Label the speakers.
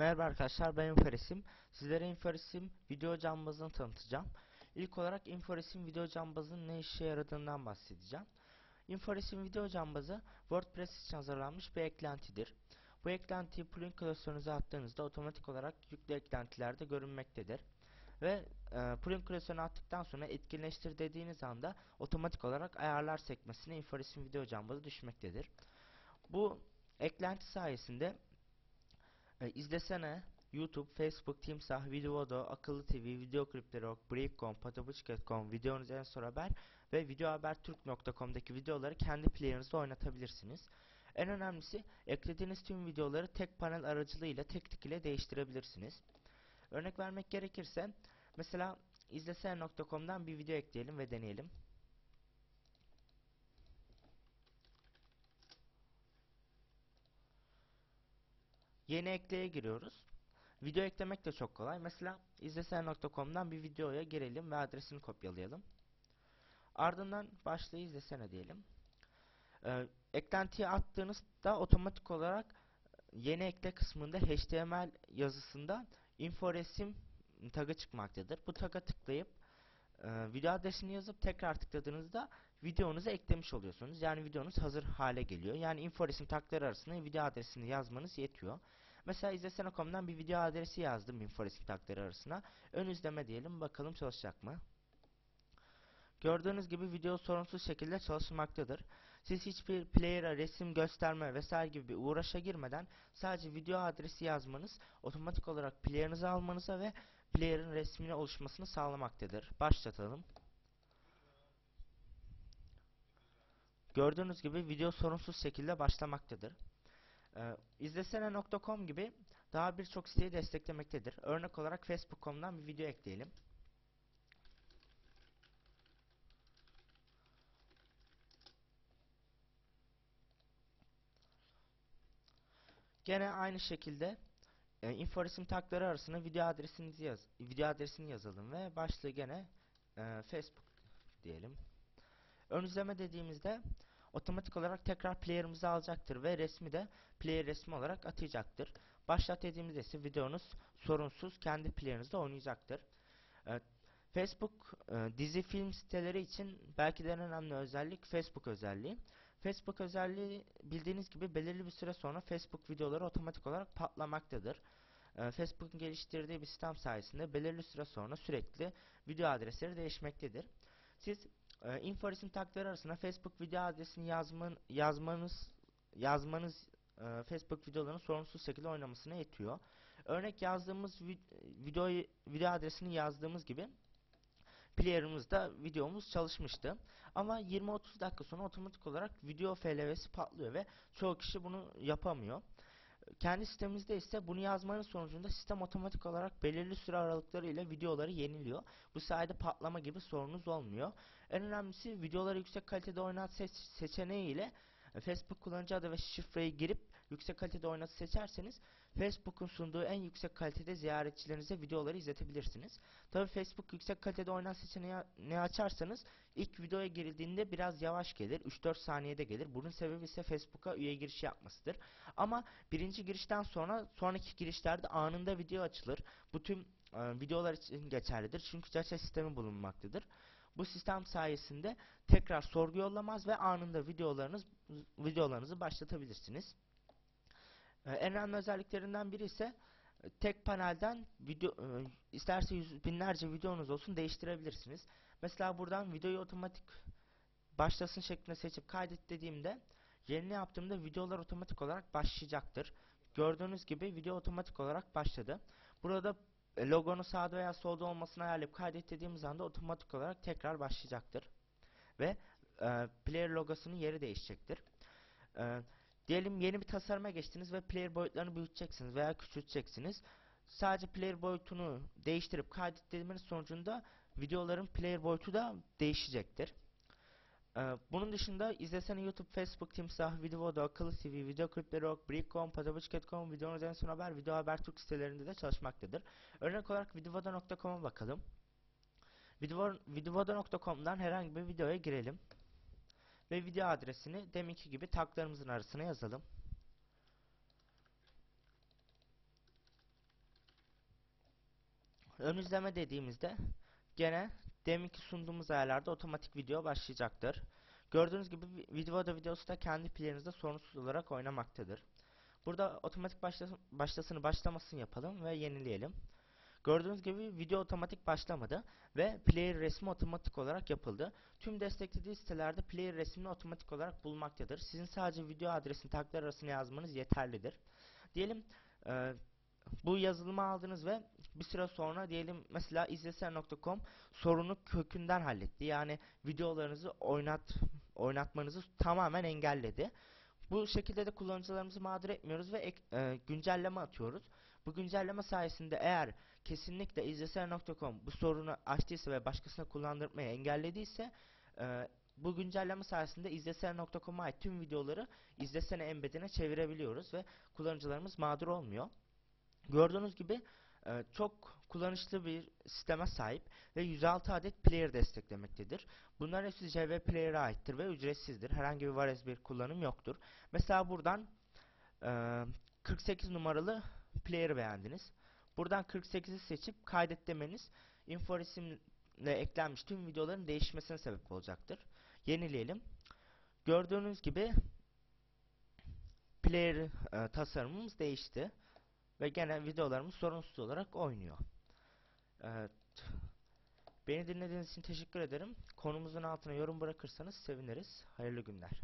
Speaker 1: Merhaba arkadaşlar ben Inforesim. Sizlere Inforesim video cambazını tanıtacağım. İlk olarak Inforesim video cambazının ne işe yaradığından bahsedeceğim. Inforesim video cambazı WordPress için hazırlanmış bir eklentidir. Bu eklentiyi plugin klasörünüze attığınızda otomatik olarak yüklü eklentilerde görünmektedir. Ve e, plugin klasörüne attıktan sonra etkinleştir dediğiniz anda otomatik olarak ayarlar sekmesine Inforesim video cambazı düşmektedir. Bu eklenti sayesinde e, izlesene YouTube, Facebook, Timsah, Videodo, Akıllı TV, Video Klipleri, Break.com, Patabuçket.com, Videonuz en son haber ve videohabertürk.com'daki videoları kendi player'ınızda oynatabilirsiniz. En önemlisi eklediğiniz tüm videoları tek panel aracılığıyla tek tık ile değiştirebilirsiniz. Örnek vermek gerekirse mesela izlesene.com'dan bir video ekleyelim ve deneyelim. Yeni ekleye giriyoruz. Video eklemek de çok kolay. Mesela izlesene.com'dan bir videoya girelim ve adresini kopyalayalım. Ardından başlığı izlesene diyelim. Ee, eklentiyi attığınızda otomatik olarak yeni ekle kısmında HTML yazısında info resim tagı çıkmaktadır. Bu taga tıklayıp e, video adresini yazıp tekrar tıkladığınızda videonuzu eklemiş oluyorsunuz. Yani videonuz hazır hale geliyor. Yani info resim tagları arasında video adresini yazmanız yetiyor. Mesela izlesene.com'dan bir video adresi yazdım info resim tagları arasına. Ön izleme diyelim bakalım çalışacak mı? Gördüğünüz gibi video sorunsuz şekilde çalışmaktadır. Siz hiçbir player'a resim gösterme vesaire gibi bir uğraşa girmeden sadece video adresi yazmanız otomatik olarak player'ınızı almanıza ve player'ın resmini oluşmasını sağlamaktadır. Başlatalım. Gördüğünüz gibi video sorunsuz şekilde başlamaktadır. Ee, izlesene.com gibi daha birçok siteyi desteklemektedir. Örnek olarak Facebook.com'dan bir video ekleyelim. Gene aynı şekilde e, info resim tagları arasına video adresinizi yaz, video adresini yazalım ve başlığı gene e, Facebook diyelim. Ön izleme dediğimizde otomatik olarak tekrar player'ımızı alacaktır ve resmi de player resmi olarak atacaktır. Başlat dediğimizde ise videonuz sorunsuz kendi player'ınızda oynayacaktır. E, Facebook e, dizi film siteleri için belki de en önemli özellik Facebook özelliği. Facebook özelliği bildiğiniz gibi belirli bir süre sonra Facebook videoları otomatik olarak patlamaktadır. Ee, Facebook'un geliştirdiği bir sistem sayesinde belirli süre sonra sürekli video adresleri değişmektedir. Siz e, info resim tagları arasında Facebook video adresini yazman, yazmanız yazmanız e, Facebook videolarının sorunsuz şekilde oynamasına yetiyor. Örnek yazdığımız vid video video adresini yazdığımız gibi player'ımızda videomuz çalışmıştı. Ama 20-30 dakika sonra otomatik olarak video FLV'si patlıyor ve çoğu kişi bunu yapamıyor. Kendi sitemizde ise bunu yazmanın sonucunda sistem otomatik olarak belirli süre aralıkları ile videoları yeniliyor. Bu sayede patlama gibi sorunuz olmuyor. En önemlisi videoları yüksek kalitede oynat seç seçeneği ile Facebook kullanıcı adı ve şifreyi girip yüksek kalitede oynatı seçerseniz Facebook'un sunduğu en yüksek kalitede ziyaretçilerinize videoları izletebilirsiniz. Tabi Facebook yüksek kalitede oynat seçeneğini açarsanız ilk videoya girildiğinde biraz yavaş gelir. 3-4 saniyede gelir. Bunun sebebi ise Facebook'a üye giriş yapmasıdır. Ama birinci girişten sonra sonraki girişlerde anında video açılır. Bu tüm e, videolar için geçerlidir. Çünkü cache sistemi bulunmaktadır. Bu sistem sayesinde tekrar sorgu yollamaz ve anında videolarınız videolarınızı başlatabilirsiniz. Ee, en önemli özelliklerinden biri ise e, tek panelden video e, isterse yüz binlerce videonuz olsun değiştirebilirsiniz. Mesela buradan videoyu otomatik başlasın şeklinde seçip kaydet dediğimde yerini yaptığımda videolar otomatik olarak başlayacaktır. Gördüğünüz gibi video otomatik olarak başladı. Burada e, logonun sağda veya solda olmasını ayarlayıp kaydet dediğimiz anda otomatik olarak tekrar başlayacaktır. Ve e, player logosunun yeri değişecektir. E, diyelim yeni bir tasarıma geçtiniz ve player boyutlarını büyüteceksiniz veya küçülteceksiniz. Sadece player boyutunu değiştirip kaydet dediğimiz sonucunda videoların player boyutu da değişecektir. Ee, bunun dışında izlesene YouTube, Facebook, Timsah, Videoda, Akıllı TV, Video Klipleri, Break.com, Patabuçket.com, Videonuz en son haber, Video Haber Türk sitelerinde de çalışmaktadır. Örnek olarak Videoda.com'a bakalım. Videoda.com'dan herhangi bir videoya girelim. Ve video adresini deminki gibi taglarımızın arasına yazalım. Ön izleme dediğimizde gene deminki sunduğumuz ayarlarda otomatik video başlayacaktır. Gördüğünüz gibi vi- videoda videosu da kendi playerinizde sorunsuz olarak oynamaktadır. Burada otomatik başlasın, başlasını başlamasını yapalım ve yenileyelim. Gördüğünüz gibi video otomatik başlamadı ve player resmi otomatik olarak yapıldı. Tüm desteklediği sitelerde player resmini otomatik olarak bulmaktadır. Sizin sadece video adresini taklar arasına yazmanız yeterlidir. Diyelim e, bu yazılımı aldınız ve bir süre sonra diyelim mesela izleser.com sorunu kökünden halletti. Yani videolarınızı oynat oynatmanızı tamamen engelledi. Bu şekilde de kullanıcılarımızı mağdur etmiyoruz ve ek- e, güncelleme atıyoruz. Bu güncelleme sayesinde eğer kesinlikle izleser.com bu sorunu açtıysa ve başkasına kullandırmayı engellediyse e, bu güncelleme sayesinde izleser.com'a ait tüm videoları izlesene embedine çevirebiliyoruz ve kullanıcılarımız mağdur olmuyor. Gördüğünüz gibi e, çok kullanışlı bir sisteme sahip ve 106 adet player desteklemektedir. Bunlar hepsi JV Player'a aittir ve ücretsizdir. Herhangi bir varez bir kullanım yoktur. Mesela buradan e, 48 numaralı player'ı beğendiniz. Buradan 48'i seçip kaydet demeniz inforesimle eklenmiş tüm videoların değişmesine sebep olacaktır. Yenileyelim. Gördüğünüz gibi player e, tasarımımız değişti ve gene videolarımız sorunsuz olarak oynuyor. Evet. Beni dinlediğiniz için teşekkür ederim. Konumuzun altına yorum bırakırsanız seviniriz. Hayırlı günler.